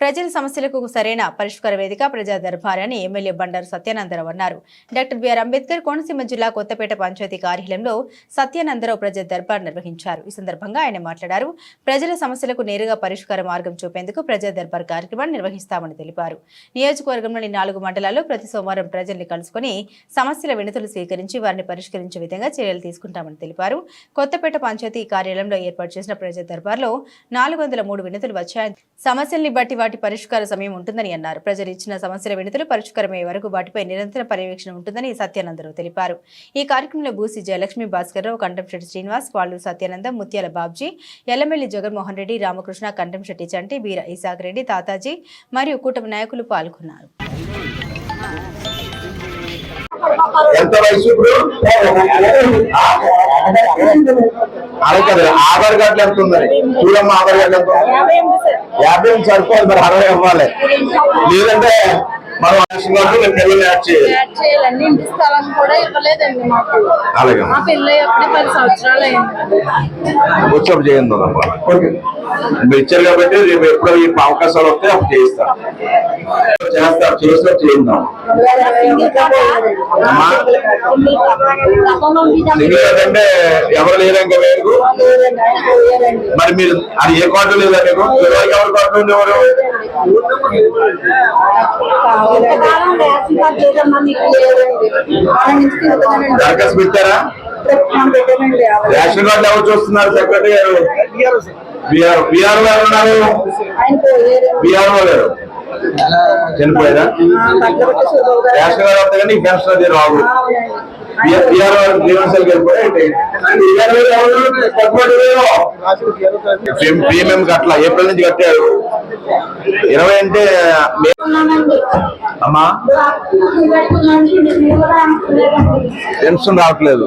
ప్రజల సమస్యలకు సరైన పరిష్కార వేదిక ప్రజా దర్బార్ అని ఎమ్మెల్యే బండారు సత్యానందరావు అన్నారు. డాక్టర్ బిఆర్ అంబేద్కర్ కోనసీమ జిల్లా కొత్తపేట పంచాయతీ కార్యాలయంలో సత్యానందరావు ప్రజా దర్బార్ నిర్వహించారు. ఈ సందర్భంగా ఆయన మాట్లాడారు. ప్రజల సమస్యలకు నేరుగా పరిష్కార మార్గం చూపేందుకు ప్రజా దర్బార్ కార్యక్రమాన్ని నిర్వహిస్తామని తెలిపారు. నియోజకవర్గంలోని నాలుగు మండలాల్లో ప్రతి సోమవారం ప్రజల్ని కలుసుకుని సమస్యల వినతులు స్వీకరించి వారిని పరిష్కరించే విధంగా చర్యలు తీసుకుంటామని తెలిపారు. కొత్తపేట పంచాయతీ కార్యాలయంలో ఏర్పాటు చేసిన ప్రజా దర్బార్లో నాలుగు వందల మూడు వినతులు వచ్చాయని సమస్యల్ని బట్టి వాటి పరిష్కార సమయం ఉంటుందని అన్నారు. ప్రజలు ఇచ్చిన సమస్యల వినతులు పరిష్కారమయ్యే వరకు వాటిపై నిరంతర పర్యవేక్షణ ఉంటుందని సత్యానందరావు తెలిపారు. ఈ కార్యక్రమంలో బూసి జయలక్ష్మి భాస్కర్రావు కంటంశెట్టి శ్రీనివాస్ పాళ్ళు సత్యానందం ముత్యాల బాబ్జీ ఎల్లమెల్లి జగన్మోహన్ రెడ్డి రామకృష్ణ కంటంశెట్టి చంటి బీర ఇసాక్ రెడ్డి తాతాజీ మరియు కూటమి నాయకులు పాల్గొన్నారు. ఎంత వయసు కదా ఆధార్ కార్డులు ఎంత ఉందని చూడమ్మా ఆధార్ కార్డు ఎంత? యాభై ఎనిమిది సరిపోదు మరి అరవై ఇవ్వాలి. లేదంటే మనం యాడ్ చేయాలి. ఇంటి స్థలం కూడా ఇవ్వలేదండి మాకు. అలాగే మా పిల్ల అప్పుడే పది సంవత్సరాలు అయింది. కూర్చోపు చేయండి మీరు ఇచ్చారు కాబట్టి రేపు ఎప్పుడో ఈ అవకాశాలు వస్తే అప్పుడు చేయిస్తాం. చేస్తాం చేస్తా చేద్దాం అమ్మా అంటే ఎవరు లేరు ఇంకా వేరు? మరి మీరు అది ఏ కార్డు లేదా మీకు? ఎవరికి ఎవరు కార్డు ఉంది ఎవరు? దరఖాస్తు పెట్టారా రేషన్ కార్డు ఎవరు చూస్తున్నారు? సెక్రటరీ గారు. బిఆర్ బిఆర్ గారు ఉన్నారు. బిఆర్ లేరు చనిపోయారా? రేషన్ కార్డు వస్తే కానీ పెన్షన్ అది వెళ్ళిపోయి ప్రీమియం కట్ల ఏప్రిల్ నుంచి కట్టారు. ఇరవై అంటే అమ్మా? పెన్షన్ రావట్లేదు.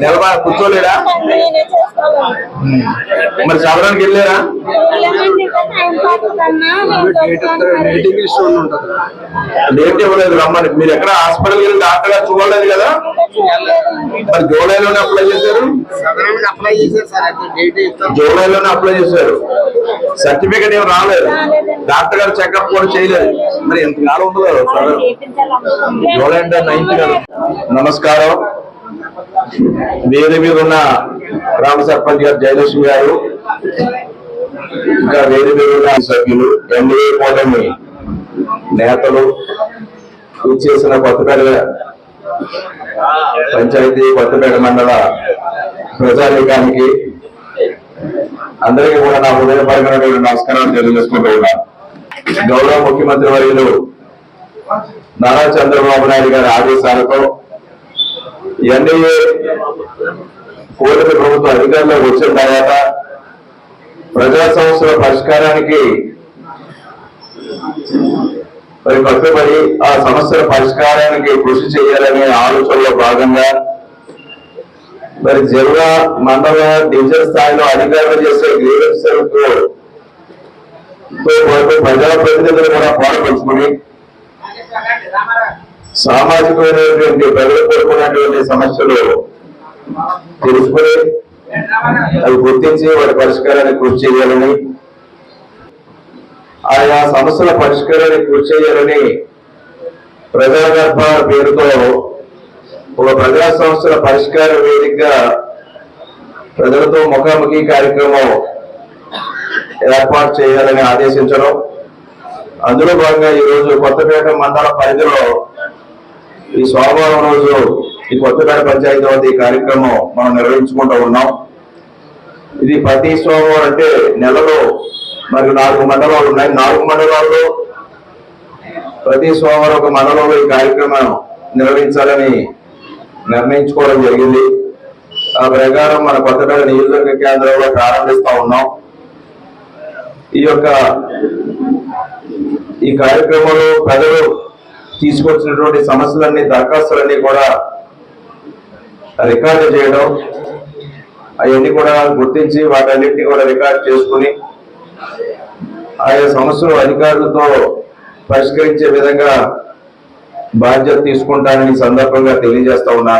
నిలబా కూర్చోలేడా. మరి చదవడానికి వెళ్ళారా? డేట్ ఇవ్వలేదు రమ్మని. మీరు ఎక్కడ హాస్పిటల్ వెళ్ళి డాక్టర్ గారు చూడలేదు కదా? మరి జూలైలోనే అప్లై చేశారు? జూలైలోనే అప్లై చేశారు. సర్టిఫికేట్ ఏం రాలేదు. డాక్టర్ గారు చెకప్ కూడా చేయలేదు. మరి ఎంత కాలం ఉందో సదరు జూలై అంటే నైన్త్ కదా నమస్కారం. వేరే మీద ఉన్న గ్రామ సర్పంచ్ గారు జయలక్ష్మి గారు ఇంకా వేరే మీద ఉన్న సభ్యులు ఎన్డీఏ కూటమి నేతలు చేసిన కొత్తపేట పంచాయతీ కొత్తపేట మండల ప్రజానీకానికి అందరికీ కూడా నా హృదయపరమైనటువంటి నమస్కారాలు తెలియజేసుకుంటూ ఉన్నాను గౌరవ ముఖ్యమంత్రి వర్యులు నారా చంద్రబాబు నాయుడు గారి ఆదేశాలతో ఎన్డీఏ కూటమి ప్రభుత్వం అధికారంలోకి వచ్చిన తర్వాత ప్రజా సమస్యల పరిష్కారానికి మరి కట్టుబడి ఆ సమస్యల పరిష్కారానికి కృషి చేయాలనే ఆలోచనలో భాగంగా మరి జిల్లా మండల డివిజన్ స్థాయిలో అధికారులు చేసే గ్రీవెన్స్లతో ప్రజాప్రతినిధులు కూడా పాల్పంచుకుని సామాజికమైనటువంటి ప్రజలు కోరుకున్నటువంటి సమస్యలు తెలుసుకుని అవి గుర్తించి వాటి పరిష్కారాన్ని కృషి చేయాలని ఆయా సమస్యల పరిష్కారాన్ని కృషి చేయాలని ప్రజా పేరుతో ఒక ప్రజా సమస్యల పరిష్కార వేదికగా ప్రజలతో ముఖాముఖి కార్యక్రమం ఏర్పాటు చేయాలని ఆదేశించడం. అందులో భాగంగా ఈ రోజు కొత్తపేట మండల పరిధిలో ఈ సోమవారం రోజు ఈ కొత్తపేట పంచాయతీ వద్ద ఈ కార్యక్రమం మనం నిర్వహించుకుంటూ ఉన్నాం. ఇది ప్రతి సోమవారం అంటే నెలలో మరి నాలుగు మండలాలు ఉన్నాయి. నాలుగు మండలాల్లో ప్రతి సోమవారం ఒక మండలంలో ఈ కార్యక్రమం నిర్వహించాలని నిర్ణయించుకోవడం జరిగింది. ఆ ప్రకారం మన కొత్తపేట నియోజకవర్గ కేంద్రంలో ప్రారంభిస్తూ ఉన్నాం. ఈ యొక్క ఈ కార్యక్రమంలో ప్రజలు తీసుకొచ్చినటువంటి సమస్యలన్నీ దరఖాస్తులన్నీ కూడా రికార్డు చేయడం అవన్నీ కూడా గుర్తించి వాటన్నిటిని కూడా రికార్డ్ చేసుకుని ఆయా సమస్యలు అధికారులతో పరిష్కరించే విధంగా బాధ్యత తీసుకుంటానని సందర్భంగా తెలియజేస్తా ఉన్నాను.